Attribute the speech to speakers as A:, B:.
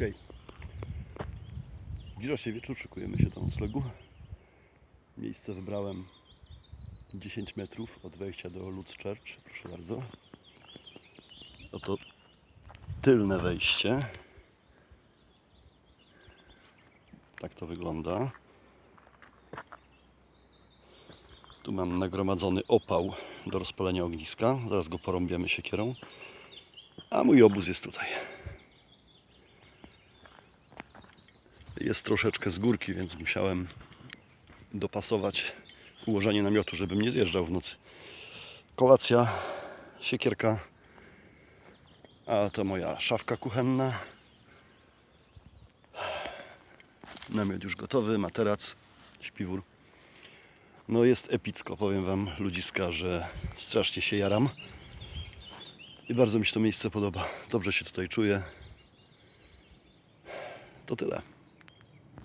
A: Okej. Zbliża się wieczór, szykujemy się do noclegu. Miejsce wybrałem 10 metrów od wejścia do Lutz Church. Proszę bardzo. Oto tylne wejście. Tak to wygląda. Tu mam nagromadzony opał do rozpalenia ogniska. Zaraz go porąbiemy siekierą. A mój obóz jest tutaj. Jest troszeczkę z górki, więc musiałem dopasować ułożenie namiotu, żebym nie zjeżdżał w nocy. Kolacja, siekierka, a to moja szafka kuchenna. Namiot już gotowy, materac, śpiwór. No jest epicko, powiem Wam ludziska, że strasznie się jaram. I bardzo mi się to miejsce podoba. Dobrze się tutaj czuję. To tyle.